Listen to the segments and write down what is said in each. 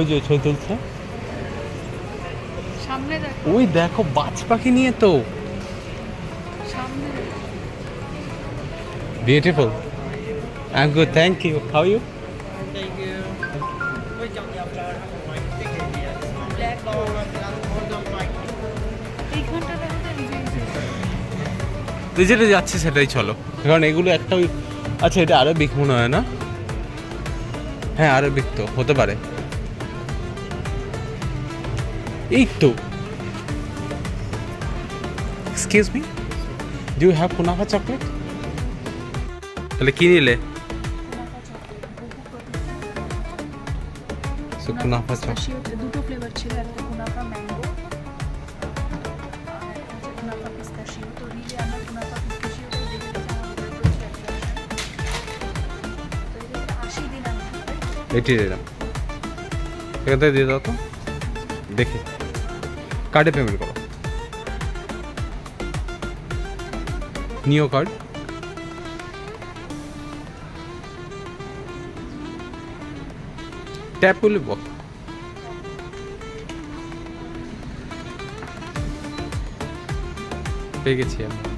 ওই যে ছবি তুলছে। সামনে দেখো। ওই দেখো বাজ পাখি নিয়ে তো। সামনে beautiful I am good thank you how you দেখো তুই যেটা যাচ্ছি সেটাই চলো। কারণ এগুলো একটা আচ্ছা এটা আরবিক মনে হয় না? হ্যাঁ আরবিক তো হতে পারে। এই তো। Excuse me do you have kunafa chocolate তাহলে কি নিলে? সো কুনাফা চকলেট দুটো ফ্লেভার ছিল একটা কুনাফা ম্যাঙ্গো কুনাফা পিস্তাশিও তো নিলে আমরা কুনাফা পিস্তাশিও তো দেখে আশি দিন আমি এটি দিলাম। এখান থেকে দিয়ে দাও তো। দেখি। কার্ডে পেমেন্ট করো। নিও কার্ড ট্যাপ করলে বল পেয়ে গেছি আমি।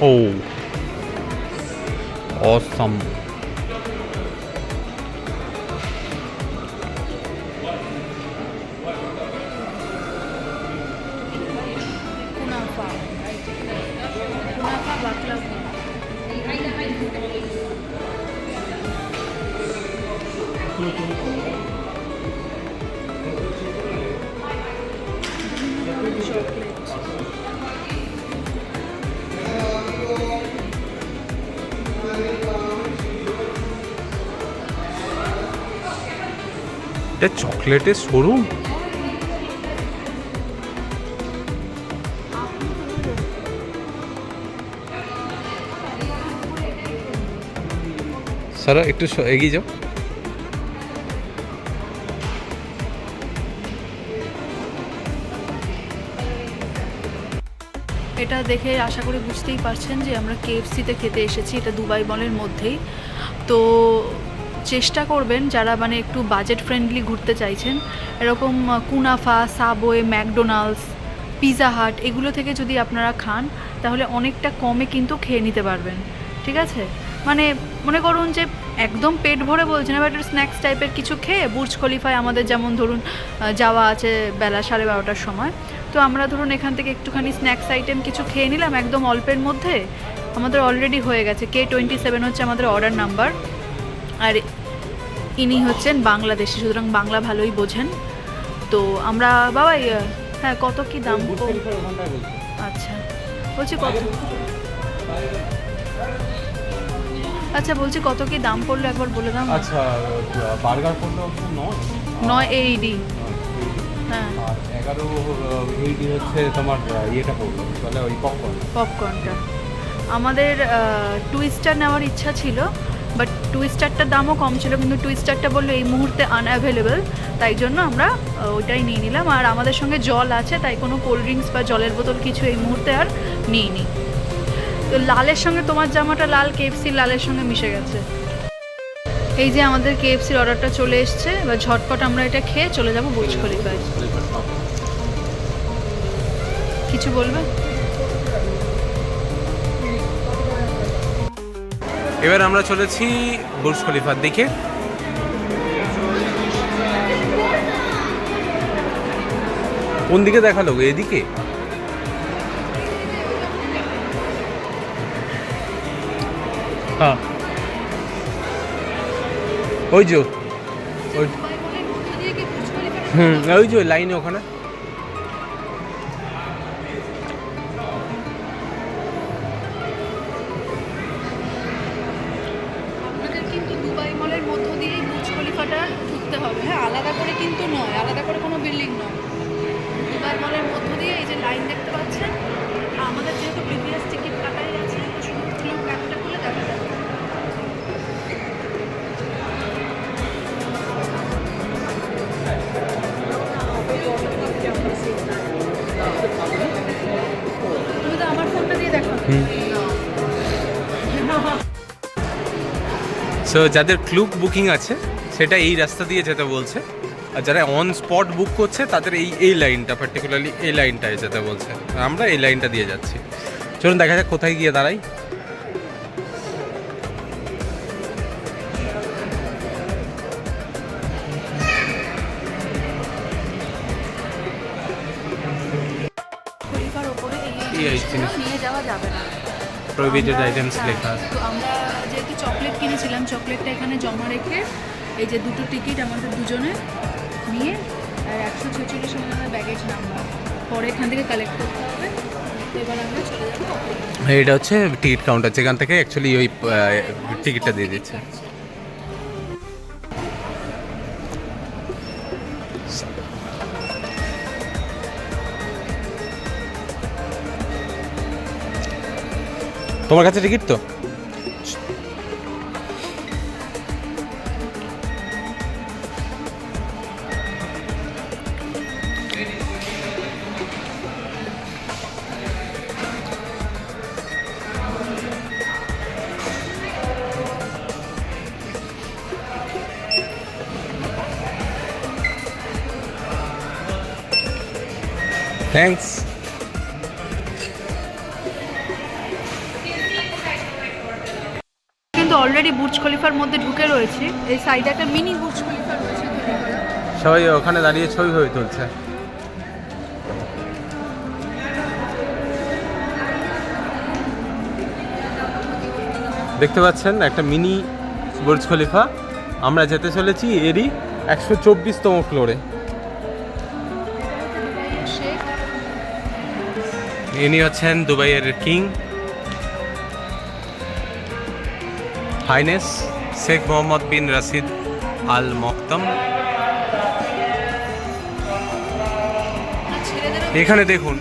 Oh. Awesome. চকলেটের শোরুম সারা, একটু এগিয়ে যাও। এটা দেখে আশা করি বুঝতেই পারছেন যে আমরা কেএফসিতে খেতে এসেছি, এটা দুবাই মলের মধ্যেই। তো চেষ্টা করবেন যারা মানে একটু বাজেট ফ্রেন্ডলি ঘুরতে চাইছেন। এরকম কুনাফা, সাবওয়ে, ম্যাকডোনাল্ডস পিৎজা হাট এগুলো থেকে যদি আপনারা খান, তাহলে অনেকটা কমে কিন্তু খেয়ে নিতে পারবেন। ঠিক আছে? মানে মনে করুন যে একদম পেট ভরে বলছেন এবার একটু স্ন্যাক্স টাইপের কিছু খেয়ে বুর্জ খলিফায় আমাদের যেমন ধরুন যাওয়া আছে বেলা সাড়ে বারোটার সময়। তো আমরা ধরুন এখান থেকে একটুখানি স্ন্যাক্স আইটেম কিছু খেয়ে নিলাম, একদম অল্পের মধ্যে। আমাদের অলরেডি হয়ে গেছে। কে টোয়েন্টি সেভেন হচ্ছে আমাদের অর্ডার নাম্বার আর ইনি হচ্ছেন বাংলাদেশি সুতরাং বাংলা ভালোই বোঝেন। তো আমরা বাবা ইয়ে, হ্যাঁ কত কি দাম আচ্ছা বলছি কত আচ্ছা বলছি কত কি দাম পড়ল একবার বলে দাও আচ্ছা বার্গার হচ্ছে নয়। এইডি হ্যাঁ। আর এগারো এইটি হচ্ছে তোমার ইয়েটা পড়ল তাহলে ওই পপকর্ন পপকর্নটা আমাদের টুইস্টার নেওয়ার ইচ্ছা ছিল বাট টুইস্টারটার দামও কম ছিল, কিন্তু টুইস্টারটা বলল এই মুহূর্তে আনঅ্যাভেলেবেল তাই জন্য আমরা ওইটাই নিয়ে নিলাম। আর আমাদের সঙ্গে জল আছে, তাই কোনো কোল্ড ড্রিঙ্কস বা জলের বোতল কিছু এই মুহূর্তে আর নিইনি। তো লালের সঙ্গে তোমার জামাটা লাল কেএফসি লালের সঙ্গে মিশে গেছে। এই যে আমাদের কেএফসির অর্ডারটা চলে এসছে, এবার ঝটপট আমরা এটা খেয়ে চলে যাব বুর্জ খলিফায়। কিছু বলবে? এবার আমরা চলেছি বুর্জ খলিফার দিকে। কোন দিকে দেখাল? এদিকে? হ্যাঁ। ওই যে ওই হুম ওই যে লাইনে ওখানে। ঢুকতে হবে। হ্যাঁ আলাদা করে কিন্তু নয় আলাদা করে কোনো বিল্ডিং নয়। দুবাই মলের মধ্য দিয়ে এই যে লাইন দেখতে পাচ্ছেন আমাদের যেহেতু প্রিভিয়াস টিকিট কাটাই আছে শুধু ক্লিক খুলে দেখা যাবে তুমি তো আমার ফোনটা দিয়ে দেখো। সো যাদের ক্লুব বুকিং আছে সেটা এই রাস্তা দিয়ে যেতে বলছে। আর যারা অন স্পট বুক করছে তাদের এই এই লাইনটা পার্টিকুলারলি এই লাইনটায় যেতে বলছে। আমরা এই লাইনটা দিয়ে যাচ্ছি। চলুন দেখা যাক কোথায় গিয়ে দাঁড়াই। প্রোহিবিটেড আইটেমস লেখা তো আমরা যেহেতু চকলেট কিনেছিলাম চকলেটটা এখানে জমা রেখে এই যে দুটো টিকিট আমাদের দুজনে নিয়ে, আর একশো ছেচল্লিশ আমাদের ব্যাগেজ নাম্বার পরে এখান থেকে কালেক্ট করতে হবে। এটা হচ্ছে টিকিট কাউন্টার যেখান থেকে অ্যাকচুয়ালি ওই টিকিটটা দিয়ে দিচ্ছে। তোমার কাছে টিকিট তো? থ্যাঙ্কস কিন্তু অলরেডি বুর্জ খলিফার মধ্যে ঢুকে রয়েছে। এই সাইডে একটা মিনি বুর্জ খলিফা রয়েছে। সবাই ওখানে দাঁড়িয়ে ছবি ছবি তুলছে। দেখতে পাচ্ছেন একটা মিনি বুর্জ খলিফা আমরা যেতে চলেছি এরই একশো চব্বিশতম ফ্লোরে ইনি হচ্ছেন দুবাইয়ের king. Highness Sheikh Mohammed bin Rashid Al Maktoum. এখানে দেখুন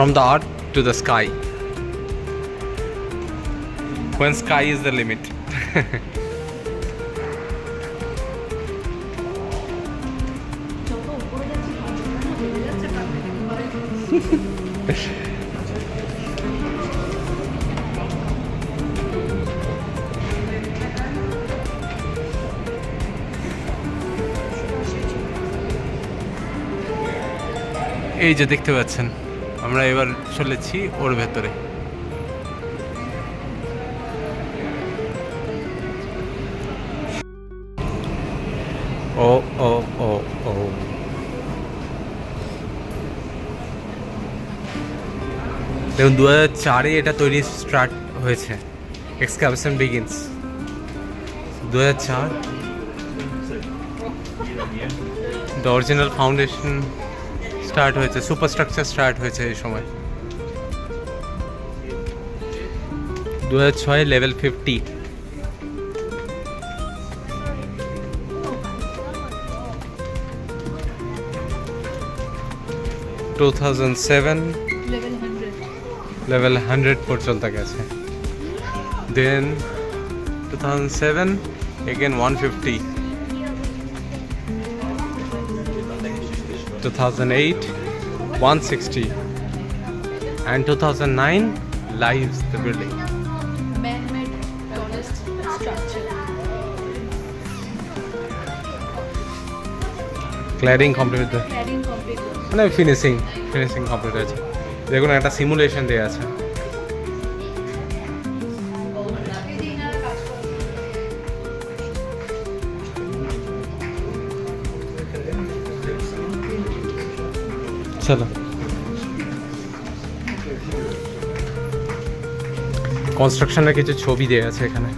from the earth to the sky. When sky is the limit. এই যে দেখতে পাচ্ছেন আমরা এবার চলেছি ওর ভেতরে। ও ও ও ও। দেখুন দু হাজার চারে এটা তৈরি স্টার্ট হয়েছে। এক্সকাভেশন বিগিনস দু হাজার চার। দ্য অরিজিনাল ফাউন্ডেশন স্টার্ট হয়েছে, সুপারস্ট্রাকচার স্টার্ট হয়েছে এই সময়। দু হাজার ছয় level fifty. Two thousand seven level hundred পর্যন্ত গেছে। Then two thousand seven again one fifty two thousand eight one sixty and two thousand nine tallest structure cladding complete মানে ফিনিশিং ফিনিশিং কমপ্লিট হয়েছে। দেখুন একটা সিমুলেশন দেওয়া আছে। চলো। কনস্ট্রাকশনের কিছু ছবি দেওয়া আছে এখানে।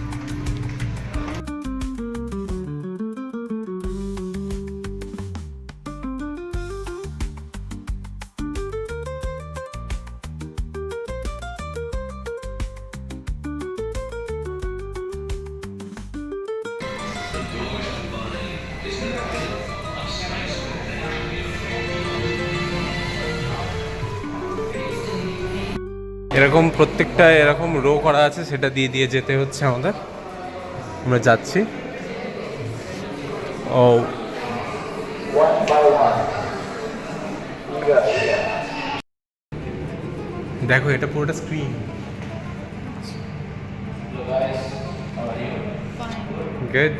রো করা আছে সেটা দিয়ে দিয়ে যেতে হচ্ছে আমাদের আমরা যাচ্ছি ও দেখো এটা পুরোটা screen good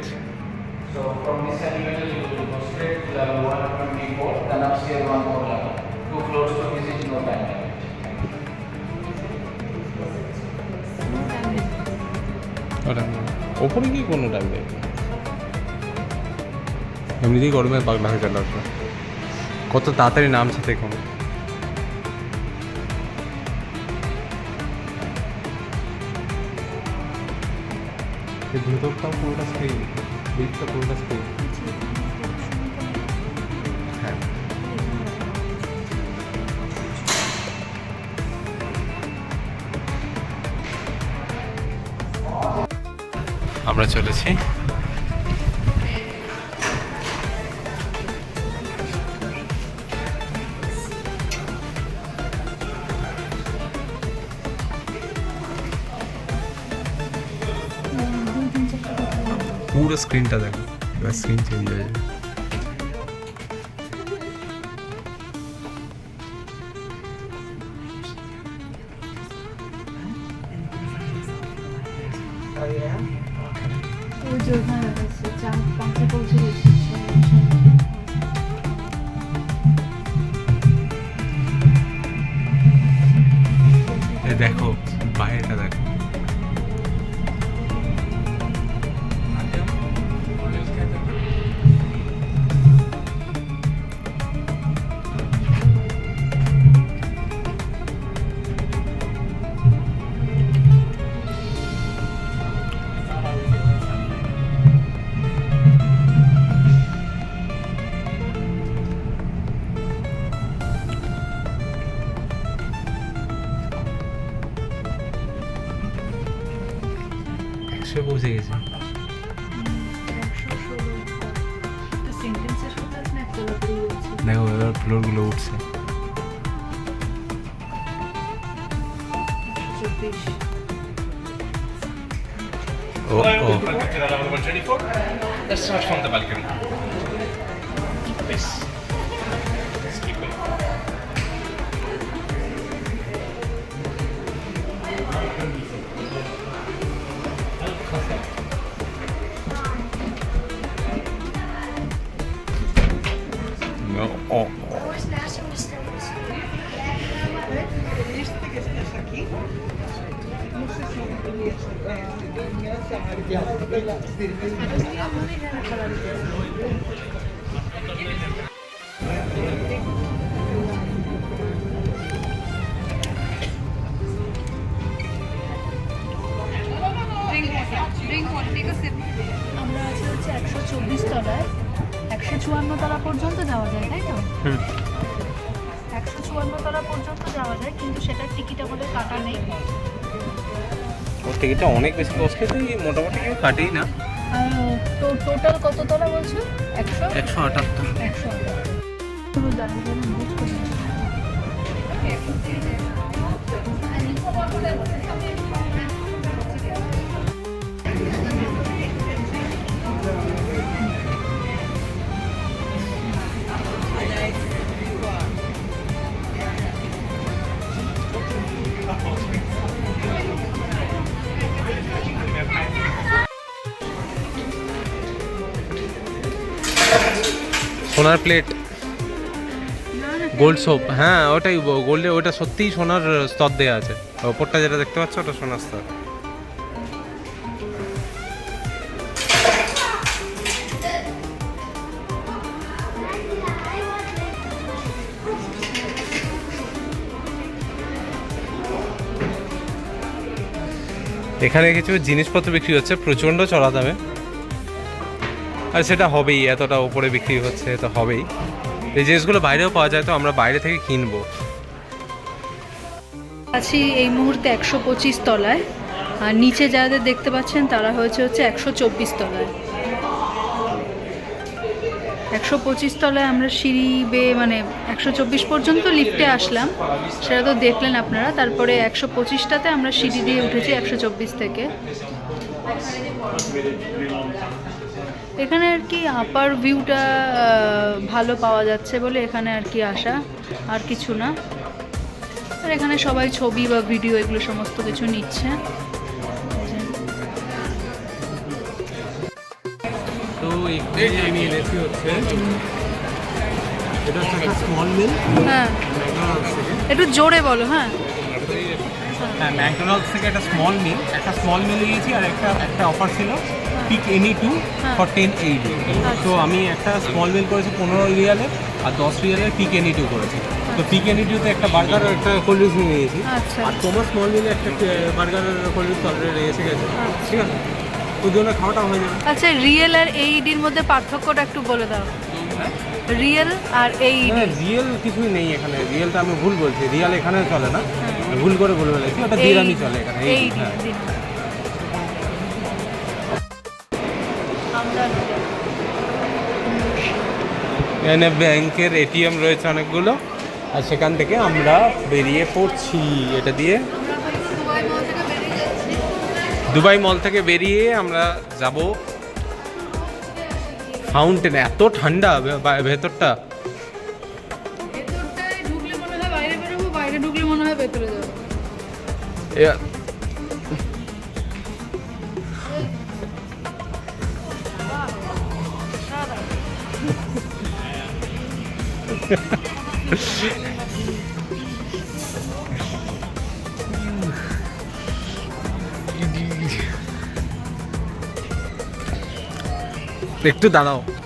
So from this elevator you will go straight to level 124, then upstairs one more level. Two floors to visit, no time ওটা ওপরে কি কোনো ডাকবে এমনিতেই গরমে পাগলা হয়ে গেল কত তাড়াতাড়ি নামছে দেখুন। ভেতরটাও পুরোটা স্ক্রিন দিকটা পুরোটা স্ক্রিন আমরা চলেছি। পুরো স্ক্রিনটা দেখো স্ক্রিন চেঞ্জ হয়ে যাবে। দেখো। চব্বিশ ও ও Let's start from the balcony. Please. নেই। ওর টিকিটটা অনেক বেশি কস্টলি তো এই মোটামুটি কেউ কাটেই না। তো টোটাল কত তোলা বলছো? একশো? একশো আটাত্তর। একশো দাঁড়িয়ে সোনার প্লেট গোল্ড সোপ হ্যাঁ ওটাই গোল্ডে ওটা সত্যিই সোনার স্তর দেওয়া আছে। ওপরটা যেটা দেখতে পাচ্ছ, ওটা সোনার স্তর। এখানে কিছু জিনিসপত্র বিক্রি হচ্ছে, প্রচণ্ড চড়া দামে। সেটা হবেই, এতটা উপরে বিক্রি হচ্ছে তো হবেই। এই জিনিসগুলো বাইরেও পাওয়া যায়, তো আমরা বাইরে থেকে কিনবো। আছি এই মুহূর্তে একশো পঁচিশ তলায়, আর নিচে যাদের দেখতে পাচ্ছেন, তারা হয়েছে হচ্ছে একশো চব্বিশ তলায়। একশো পঁচিশ তলায় আমরা সিঁড়ি বেয়ে মানে একশো চব্বিশ পর্যন্ত লিফটে আসলাম। সেটা তো দেখলেন আপনারা, তারপরে একশো পঁচিশটাতে আমরা সিঁড়ি দিয়ে উঠেছি একশো চব্বিশ থেকে। এখানে আর কি আপার ভিউটা ভালো পাওয়া যাচ্ছে বলে এখানে আর কি আসা আর কিছু না। আর এখানে সবাই ছবি বা ভিডিও এগুলো সমস্ত কিছু নিচ্ছে। তো এখানে আমি এনেছি হচ্ছে এটা হচ্ছে একটা স্মল মিল হ্যাঁ। একটু জোরে বলো হ্যাঁ। হ্যাঁ ম্যাকডোনাল্ডস থেকে একটা স্মল মিল একটা স্মল মিল নিয়েছি আর একটা একটা অফার ছিল পিক এনি টু হ্যাঁ। ফর টেন এইট তো আমি একটা স্মল মিল করেছি পনেরো রিয়ালের আর দশ রিয়ালের পিক এনি টু করেছি। তো পিক এনি টুতে একটা বার্গার আর একটা কোল্ড ড্রিঙ্কস নিয়ে নিয়েছি। আচ্ছা। আর তোমার স্মল মিলে একটা বার্গার কোল্ড ড্রিঙ্কস অলরেডি এসে গেছে ঠিক আছে? ওই জন্য খাওয়াটা হয়ে যাবে। আচ্ছা রিয়েল আর এইডির মধ্যে পার্থক্যটা একটু বলে দাও। রিয়েল আর হ্যাঁ রিয়েল কিছুই নেই এখানে। রিয়েলটা আমি ভুল বলছি। রিয়েল এখানে চলে না। ভুল করে বলে ফেলেছি ওটা দিরামি চলে এখানে এই হ্যাঁ। এখানে ব্যাংকের এটিএম রয়েছে অনেকগুলো আর সেখান থেকে আমরা বেরিয়ে পড়ছি এটা দিয়ে। দুবাই মল থেকে বেরিয়ে আমরা যাব। ফাউন্টেন এত ঠান্ডা ভেতরটা। এ- একটু দাঁড়াও বেশি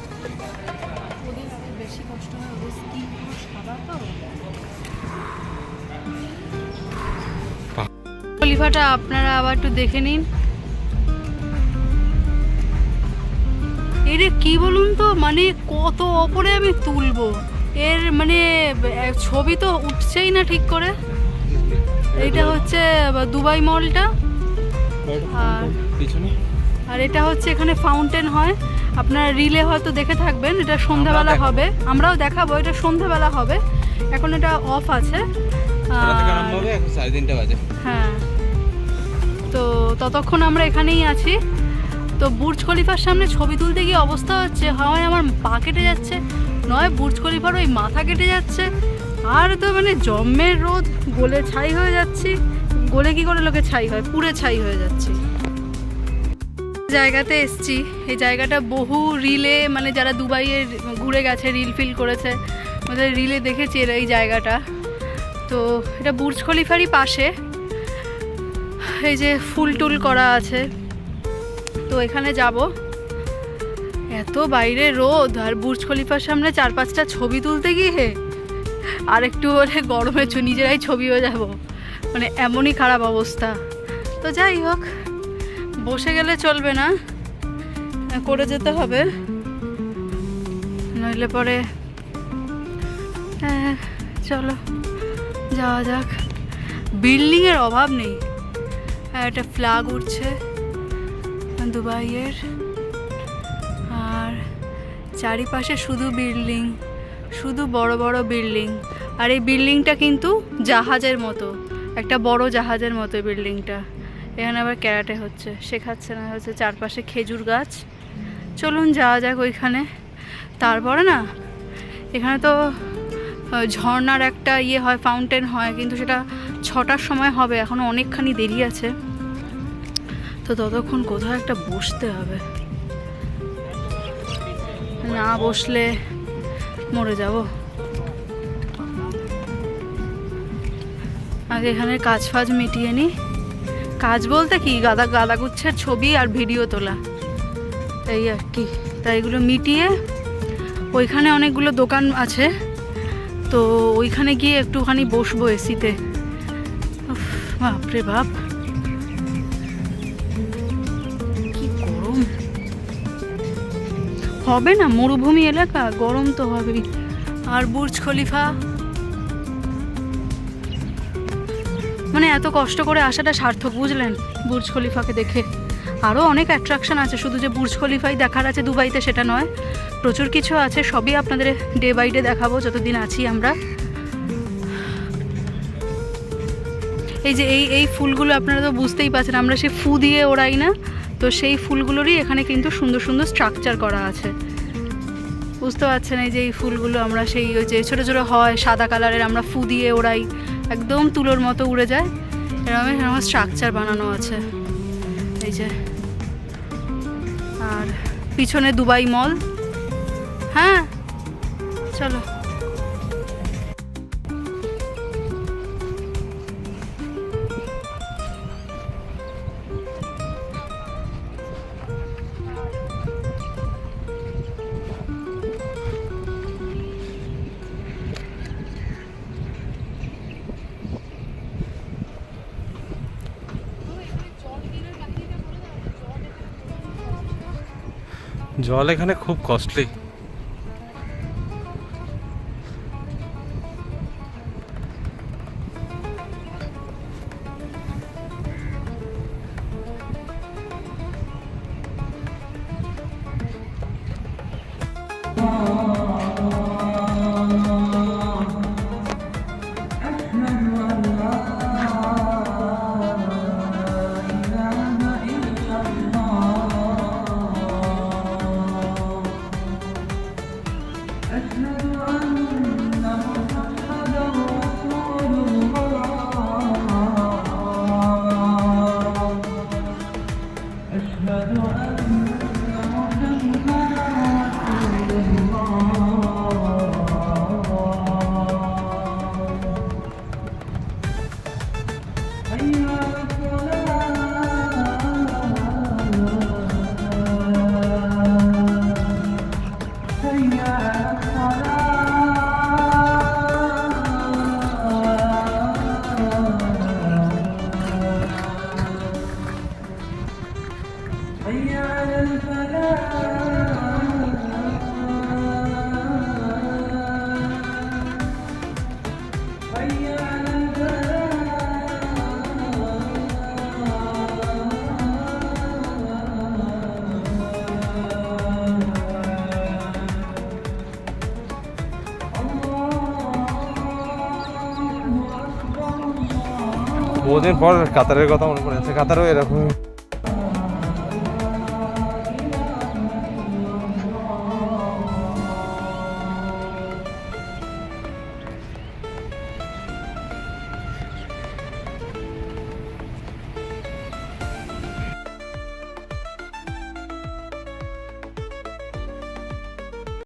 খলিফাটা আপনারা আবার একটু দেখে নিন। এটা কি বলুন তো মানে কত ওপরে আমি তুলবো? এর মানে ছবি তো উঠছেই না ঠিক করে। এইটা হচ্ছে দুবাই মলটা। আর- আর এটা হচ্ছে এখানে ফাউন্টেন হয়। আপনারা রিলে হয়তো দেখে থাকবেন এটা সন্ধ্যাবেলা হবে। আমরাও দেখাবো এটা সন্ধ্যাবেলা হবে। এখন এটা অফ আছে। হ্যাঁ। ততক্ষণ আমরা এখানেই আছি। তো বুর্জ খলিফার সামনে ছবি তুলতে গিয়ে অবস্থা হচ্ছে, হাওয়ায় আমার পা কেটে যাচ্ছে, নয়, বুর্জ খলিফার ওই মাথা কেটে যাচ্ছে। আর তো মানে জম্মের রোদ, গলে ছাই হয়ে যাচ্ছি। গোলে কি করে লোকে ছাই হয়? পুরে ছাই হয়ে যাচ্ছি। জায়গাতে এসছি। এই জায়গাটা বহু রিলে মানে যারা দুবাইয়ে ঘুরে গেছে, রিল ফিল করেছে, ওদের রিলে দেখেছি এরা এই জায়গাটা। তো এটা বুর্জ খলিফারই পাশে। এই যে ফুল টুল করা আছে। তো এখানে যাব। এত বাইরে রোদ, আর বুর্জ খলিফার সামনে চার পাঁচটা ছবি তুলতে গিয়ে আর একটু হলে গরমে নিজেরাই ছবি হয়ে যাব। মানে এমনই খারাপ অবস্থা। তো যাই হোক, বসে গেলে চলবে না। করে যেতে হবে। নইলে পরে হ্যাঁ চলো, যাওয়া যাক। বিল্ডিংয়ের অভাব নেই। হ্যাঁ একটা ফ্লাগ উঠছে দুবাইয়ের। আর চারিপাশে শুধু বিল্ডিং শুধু বড় বড় বিল্ডিং আর এই বিল্ডিংটা কিন্তু জাহাজের মতো, একটা বড় জাহাজের মতো বিল্ডিংটা এখানে আবার ক্যারাটে হচ্ছে, শেখাচ্ছে না, হচ্ছে চারপাশে খেজুর গাছ। চলুন যাওয়া যাক ওইখানে। তারপরে না, এখানে তো ঝর্নার একটা ইয়ে হয় ফাউন্টেন হয়, কিন্তু সেটা ছটার সময় হবে এখনও অনেকখানি দেরি আছে। তো ততক্ষণ কোথাও একটা বসতে হবে। না বসলে মরে যাব। আগে এখানে কাজ ফাজ মিটিয়ে নি। কাজ বলতে কি? গাদা গাদা গুচ্ছের ছবি আর ভিডিও তোলা। এই আর কি। তাই এগুলো মিটিয়ে ওইখানে অনেকগুলো দোকান আছে। তো ওইখানে গিয়ে একটুখানি বসবো এসিতে। বাপরে বাপ। হবে না, মরুভূমি এলাকা, গরম তো হবেই। আর বুর্জ খলিফা? মানে এত কষ্ট করে আসাটা সার্থক, বুঝলেন? বুর্জ খলিফাকে দেখে। আরও অনেক অ্যাট্রাকশন আছে, শুধু যে বুর্জ খলিফাই দেখার আছে দুবাইতে সেটা নয়। প্রচুর কিছু আছে, সবই আপনাদের ডে বাই ডে দেখাবো, যতদিন আছি আমরা। এই যে এই এই ফুলগুলো আপনারা তো বুঝতেই পারছেন, আমরা সে ফু দিয়ে ওড়াই না। তো সেই ফুলগুলোরই এখানে কিন্তু সুন্দর সুন্দর স্ট্রাকচার করা আছে। বুঝতে পারছেন এই যে এই ফুলগুলো আমরা সেই ওই যে ছোটো ছোটো হয়, সাদা কালারের আমরা ফু দিয়ে ওড়াই একদম তুলোর মতো উড়ে যায়। এরকম এরকম স্ট্রাকচার বানানো আছে। এই যে। আর পিছনে দুবাই মল হ্যাঁ? চলো। জল এখানে খুব কস্টলি أشهد বহুদিন পর কাতারের কথা মনে পড়ে যাচ্ছে কাতারও এরকম